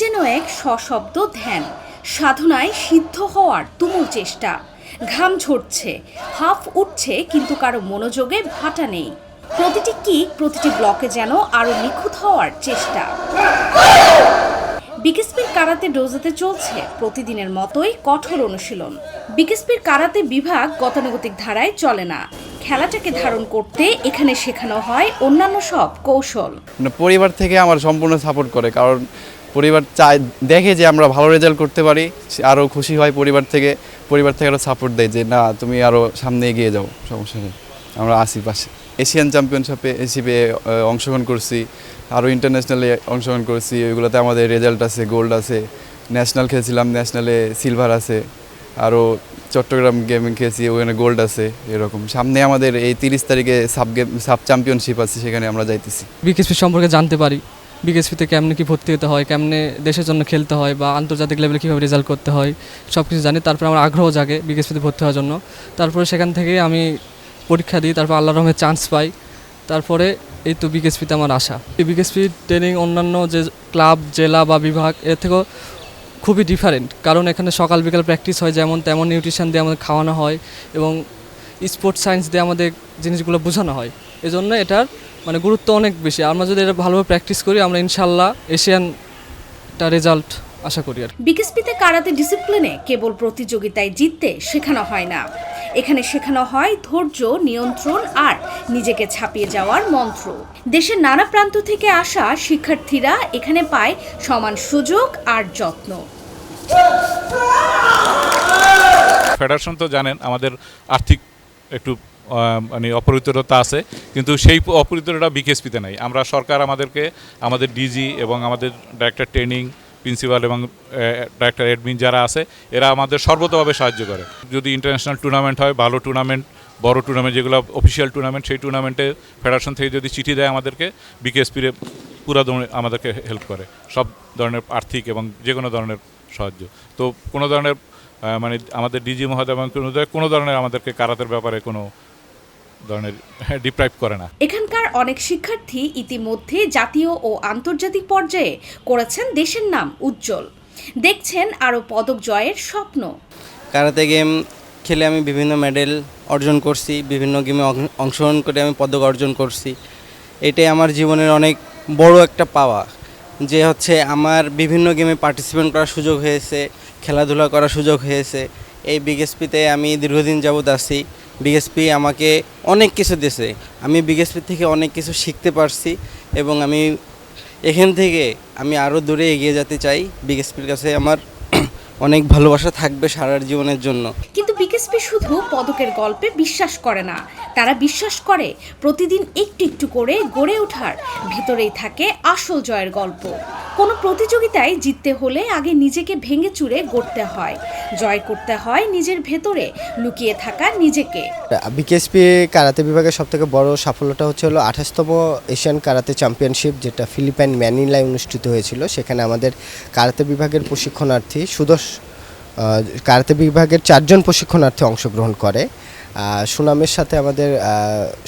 যেন এক সশব্দ ধ্যান। সাধনায় সিদ্ধ হওয়ার তুমুল চেষ্টা। ঘাম ঝরছে, হাফ উঠছে, কিন্তু কারও মনোযোগে ভাটা নেই। প্রতিটি কিক, প্রতিটি ব্লকে যেন আরও নিখুঁত হওয়ার চেষ্টা। বিকেএসপির কারাতে ডোজাতে চলছে প্রতিদিনের মতোই কঠোর অনুশীলন। বিকেএসপির কারাতে বিভাগ গতানুগতিক ধারায় চলে না। খেলাটাকে ধারণ করতে এখানে শেখানো হয় অন্যান্য সব কৌশল। মানে পরিবার থেকে আমার সম্পূর্ণ সাপোর্ট করে, কারণ পরিবার চায়, দেখে যে আমরা ভালো রেজাল্ট করতে পারি আরও খুশি হয় পরিবার থেকে পরিবার থেকে আরও সাপোর্ট দেয় যে, না, তুমি আরও সামনে এগিয়ে যাও, সমস্যা নেই, আমরা আসি পাশে। এশিয়ান চ্যাম্পিয়নশিপে হিসেবে অংশগ্রহণ করছি আরও ইন্টারন্যাশনালে অংশগ্রহণ করছি, ওইগুলোতে আমাদের রেজাল্ট আছে গোল্ড আছে ন্যাশনাল খেলছিলাম ন্যাশনালে সিলভার আছে আরও চট্টগ্রাম গেমিং খেলছি, ওখানে গোল্ড আছে, এরকম। সামনে আমাদের এই তিরিশ তারিখে সাব গেম সাব চ্যাম্পিয়নশিপ আছে, সেখানে আমরা যাইতেছি। বিকেএসপি সম্পর্কে জানতে পারি। বিকেএসপিতে কেমনে কি ভর্তি হতে হয়, কেমনে দেশের জন্য খেলতে হয় বা আন্তর্জাতিক লেভেলে কীভাবে রেজাল্ট করতে হয় সব কিছু জানি। তারপরে আমার আগ্রহ জাগে বিকেএসপিতে ভর্তি হওয়ার জন্য। তারপরে সেখান থেকে আমি পরীক্ষা দিই, তারপর আল্লাহ রহমের চান্স পাই। তারপরে এই তো বিকেএসপিতে আমার আশা। এই বিকেএসপি ট্রেনিং অন্যান্য যে ক্লাব জেলা বা বিভাগ, এর থেকেও খুবই ডিফারেন্ট কারণ এখানে সকাল বিকাল প্র্যাকটিস হয়, যেমন তেমন নিউট্রিশন দিয়ে আমাদের খাওয়ানো হয় এবং স্পোর্টস সায়েন্স দিয়ে আমাদের জিনিসগুলো বোঝানো হয়। এজন্য এটার মানে গুরুত্ব অনেক বেশি। আমরা যদি এটা ভালোভাবে প্র্যাকটিস করি আমরা ইনশাল্লাহ এশিয়ানটা রেজাল্ট আশা করি আর কি। বিকেএসপিতে কারাতে ডিসিপ্লিনে কেবল প্রতিযোগিতায় জিততে শেখানো হয় না। এখানে শেখানো হয় ধৈর্য নিয়ন্ত্রণ আর নিজেকে ছাপিয়ে যাওয়ার মন্ত্র। দেশের নানা প্রান্ত থেকে আসা শিক্ষার্থীরা এখানে পায় সমান সুযোগ আর যত্ন। ফেডারেশন তো জানেন আমাদের আর্থিক একটু মানে অপরিতরতা আছে, কিন্তু সেই অপরিতরতা বিকেএসপিতে নাই। আমরা সরকার আমাদেরকে, আমাদের ডিজি এবং আমাদের ডাইরেক্টর ট্রেনিং প্রিন্সিপাল এবং ডাইরেক্টর অ্যাডমিন যারা আছে, এরা আমাদের সর্বতভাবে সাহায্য করে। যদি ইন্টারন্যাশনাল টুর্নামেন্ট হয়, ভালো টুর্নামেন্ট বড় টুর্নামেন্ট যেগুলো অফিসিয়াল টুর্নামেন্ট সেই টুর্নামেন্টে ফেডারেশন থেকে যদি চিঠি দেয় আমাদেরকে বিকেএসপির পুরা আমাদেরকে হেল্প করে। সব ধরনের আর্থিক এবং যে কোনো ধরনের সাহায্য। তো কোনো ধরনের মানে আমাদের ডিজি মহোদয় এবং কোনো ধরনের আমাদেরকে কারাতের ব্যাপারে কোনো ধরনের ডিপ্রাইভ করে না। এখানকার অনেক শিক্ষার্থী ইতিমধ্যে জাতীয় ও আন্তর্জাতিক পর্যায়ে করেছেন দেশের নাম উজ্জ্বল। দেখছেন আরও পদক জয়ের স্বপ্ন। কারাতে গেম খেলে আমি বিভিন্ন মেডেল অর্জন করছি বিভিন্ন গেমে অংশগ্রহণ করে আমি পদক অর্জন করছি। এটাই আমার জীবনের অনেক বড় একটা পাওয়া যে হচ্ছে আমার বিভিন্ন গেমে পার্টিসিপেট করার সুযোগ হয়েছে খেলাধুলা করার সুযোগ হয়েছে। এই বিগেসপিতে আমি দীর্ঘদিন যাবৎ আছি। বিগেসপি আমাকে অনেক কিছু দিয়েছে। আমি বিএসপি থেকে অনেক কিছু শিখতে পারছি এবং আমি এখান থেকে আমি আরও দূরে এগিয়ে যেতে চাই। বিএসপির কাছে আমার অনেক ভালোবাসা থাকবে সারা জীবনের জন্য। কিন্তু বিকেএসপি শুধু পদকের গল্পে বিশ্বাস করে না। তারা বিশ্বাস করে প্রতিদিন একটু একটু করে গড়ে ওঠার। ভেতরেই থাকে আসল জয়ের গল্প। কোনো প্রতিযোগিতায় জিততে হলে আগে নিজেকে ভেঙে চুরে গড়তে হয়। জয় করতে হয় নিজের ভেতরে, লুকিয়ে থাকা নিজেকে। বিকেএসপি কারাতে বিভাগের সবথেকে বড় সাফল্যটা হচ্ছে হলো আঠাশতম এশিয়ান কারাতে চ্যাম্পিয়নশিপ, যেটা ফিলিপাইন ম্যানিলায় অনুষ্ঠিত হয়েছিল। সেখানে আমাদের কারাতে বিভাগের প্রশিক্ষণার্থী সুদর্শ কারাতে বিভাগের চারজন প্রশিক্ষণার্থী অংশগ্রহণ করে। সুনামের সাথে আমাদের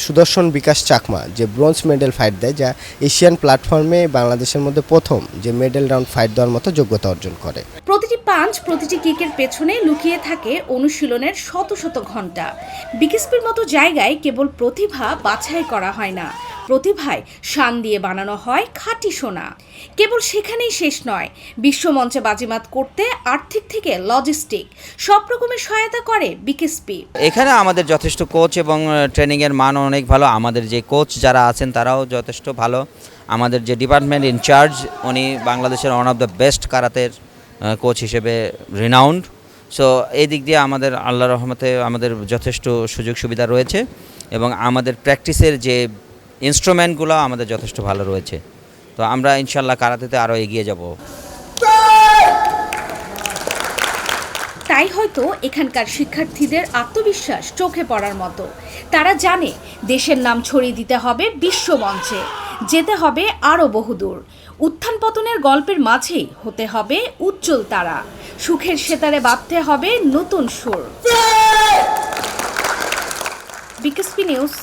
সুদর্শন বিকাশ চাকমা যে ব্রোঞ্জ মেডেল ফাইট দেয়, যা এশিয়ান প্ল্যাটফর্মে বাংলাদেশের মধ্যে প্রথম যে মেডেল রাউন্ড ফাইট দেওয়ার মতো যোগ্যতা অর্জন করে। প্রতিটি পাঞ্চ, প্রতিটি কিকের পেছনে লুকিয়ে থাকে অনুশীলনের শত শত ঘণ্টা বিকেএসপির মতো জায়গায় কেবল প্রতিভা বাছাই করা হয় না। প্রতিভায় শান দিয়ে বানানো হয় খাঁটি সোনা। কেবল সেখানেই শেষ নয়, বিশ্বমঞ্চে বাজিমাত করতে আর্থিক থেকে লজিস্টিক, সব রকমের সহায়তা করে বিকেএসপি। এখানে আমাদের যথেষ্ট কোচ এবং ট্রেনিংয়ের মান অনেক ভালো। আমাদের যে কোচ যারা আছেন তারাও যথেষ্ট ভালো। আমাদের যে ডিপার্টমেন্ট ইনচার্জ উনি বাংলাদেশের ওয়ান অফ দ্য বেস্ট কারাতের কোচ হিসেবে রিনাউন্ড সো এই দিক দিয়ে আমাদের আল্লাহ রহমতে আমাদের যথেষ্ট সুযোগ সুবিধা রয়েছে এবং আমাদের প্র্যাকটিসের যে ইনস্ট্রুমেন্টগুলো আমাদের যথেষ্ট ভালো রয়েছে। তো আমরা ইনশাল্লাহ কারাতেতে আরও এগিয়ে যাব। তাই হয়তো এখানকার শিক্ষার্থীদের আত্মবিশ্বাস চোখে পড়ার মতো। তারা জানে দেশের নাম ছড়িয়ে দিতে হবে বিশ্বমঞ্চে যেতে হবে আরও বহুদূর। উত্থান পতনের গল্পের মাঝেই হতে হবে উজ্জ্বল তারা। সুখের সেতারে বাঁধতে হবে নতুন সুর। BKSP news.